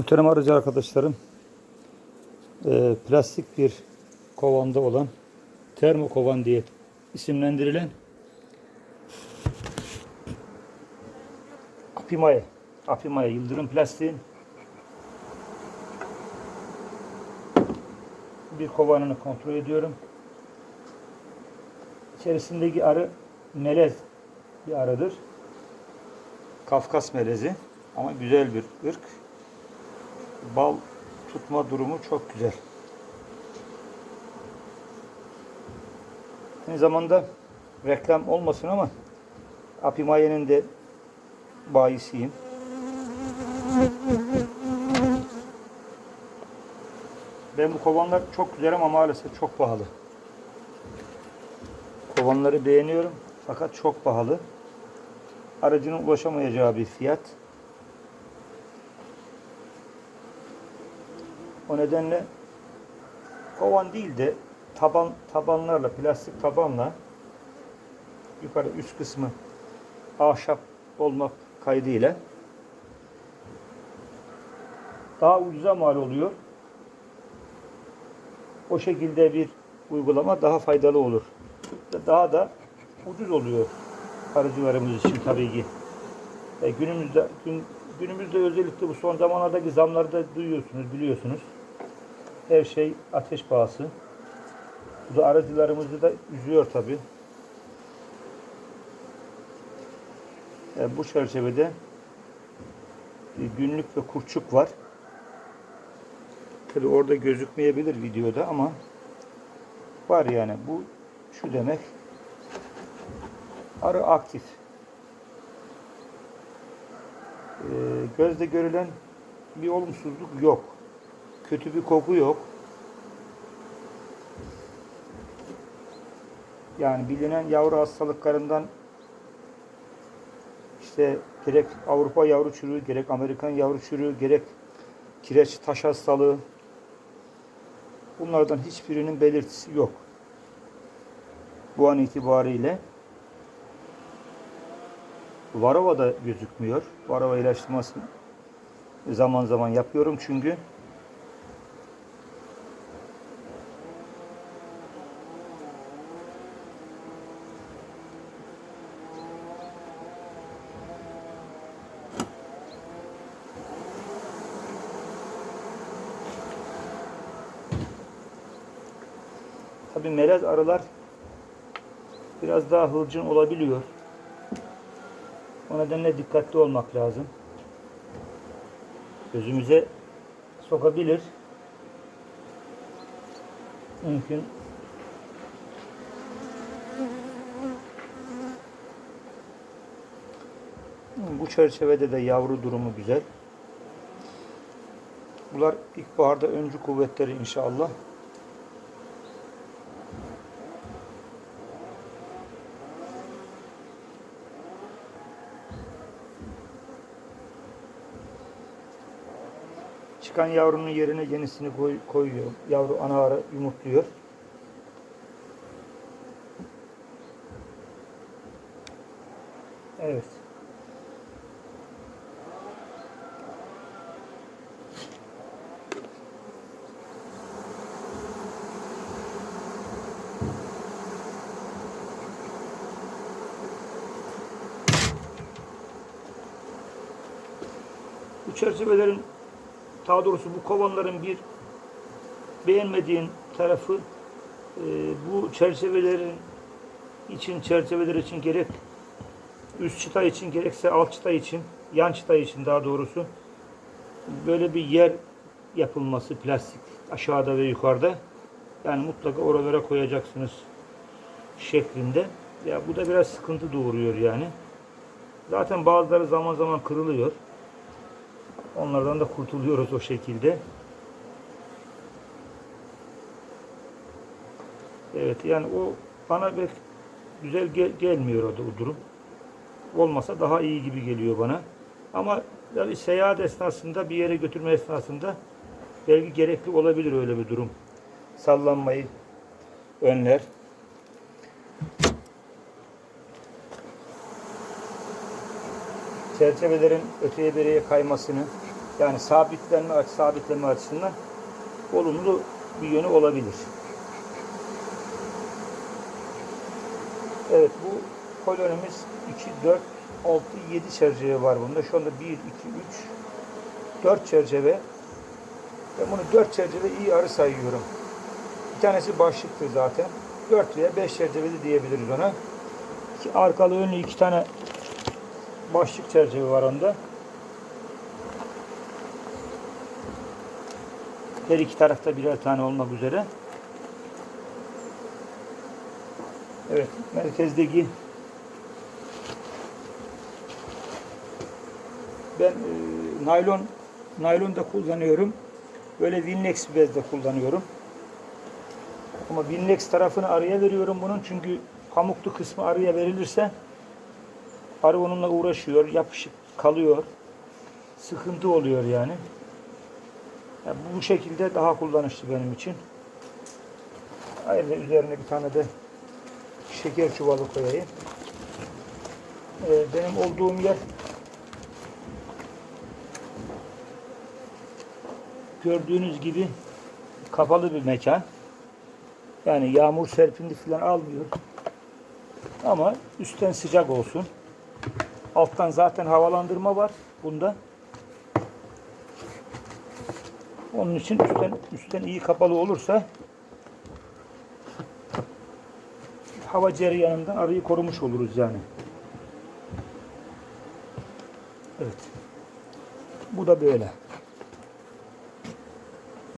Muhterem aracı arkadaşlarım, e, plastik bir kovanda olan termokovan diye isimlendirilen Apimaya, Apimaya Yıldırım Plastiğin bir kovanını kontrol ediyorum. İçerisindeki arı melez bir arıdır. Kafkas melezi ama güzel bir ırk. Bal tutma durumu çok güzel. Aynı zamanda reklam olmasın ama Apimaye'nin de bayisiyim. Ben bu kovanlar çok güzel ama maalesef çok pahalı. Kovanları beğeniyorum fakat çok pahalı. Aracının ulaşamayacağı bir fiyat. O nedenle kovan değil de taban tabanlarla plastik tabanla yukarı üst kısmı ahşap olmak kaydıyla daha ucuza mal oluyor. O şekilde bir uygulama daha faydalı olur. Daha da ucuz oluyor arıcılarımız için tabii ki. E, günümüzde gün, günümüzde özellikle bu son zamanlardaki zamları da duyuyorsunuz, biliyorsunuz. Her şey ateş pahası. Bu da aracılarımızı da üzüyor tabii. E, bu çerçevede günlük ve kurçuk var. Tabi orada gözükmeyebilir videoda ama var yani. Bu şu demek arı aktif. E, gözde görülen bir olumsuzluk yok. Kötü bir koku yok. Yani bilinen yavru hastalıklarından işte gerek Avrupa yavru çürüğü, gerek Amerikan yavru çürüğü, gerek kireç taş hastalığı bunlardan hiçbirinin belirtisi yok. Bu an itibariyle Varova da gözükmüyor. Varova ilaçlamasını zaman zaman yapıyorum çünkü Tabii melez arılar biraz daha hılcın olabiliyor. O nedenle dikkatli olmak lazım. Gözümüze sokabilir. Mümkün. Bu çerçevede de yavru durumu güzel. Bunlar ilkbaharda öncü kuvvetleri inşallah. Çıkan yavrunun yerine yenisini koy, koyuyor. Yavru ana arı yumurtluyor. Evet. Bu çerçevelerin daha doğrusu bu kovanların bir beğenmediğin tarafı e, bu çerçevelerin için çerçeveler için gerek üst çıta için gerekse alt çıta için yan çıta için daha doğrusu böyle bir yer yapılması plastik aşağıda ve yukarıda. Yani mutlaka oralara koyacaksınız şeklinde. Ya bu da biraz sıkıntı doğuruyor yani. Zaten bazıları zaman zaman kırılıyor Onlardan da kurtuluyoruz o şekilde. Evet yani o bana pek güzel gel gelmiyor o, durum. Olmasa daha iyi gibi geliyor bana. Ama yani seyahat esnasında bir yere götürme esnasında belki gerekli olabilir öyle bir durum. Sallanmayı önler. Çerçevelerin öteye beriye kaymasını Yani sabitlenme, sabitleme açısından olumlu bir yönü olabilir. Evet bu kolonimiz 2, 4, 6, 7 çerçeve var bunda. Şu anda 1, 2, 3, 4 çerçeve. Ben bunu 4 çerçeve iyi arı sayıyorum. Bir tanesi başlıktır zaten. 4 veya 5 çerçeveli diyebiliriz ona. İki, arkalı önlü iki tane başlık çerçeve var onda. Her iki tarafta birer tane olmak üzere. Evet, merkezdeki ben e, naylon naylon da kullanıyorum. Böyle Winlex bez de kullanıyorum. Ama Winlex tarafını arıya veriyorum bunun çünkü pamuklu kısmı arıya verilirse arı onunla uğraşıyor, yapışıp kalıyor. Sıkıntı oluyor yani. Ya bu şekilde daha kullanışlı benim için. Ayrıca üzerine bir tane de şeker çuvalı koyayım. Ee, benim olduğum yer gördüğünüz gibi kapalı bir mekan. Yani yağmur serpinti falan almıyor. Ama üstten sıcak olsun. Alttan zaten havalandırma var bunda. Onun için üstten, üstten iyi kapalı olursa hava cereyanından arıyı korumuş oluruz yani. Evet. Bu da böyle.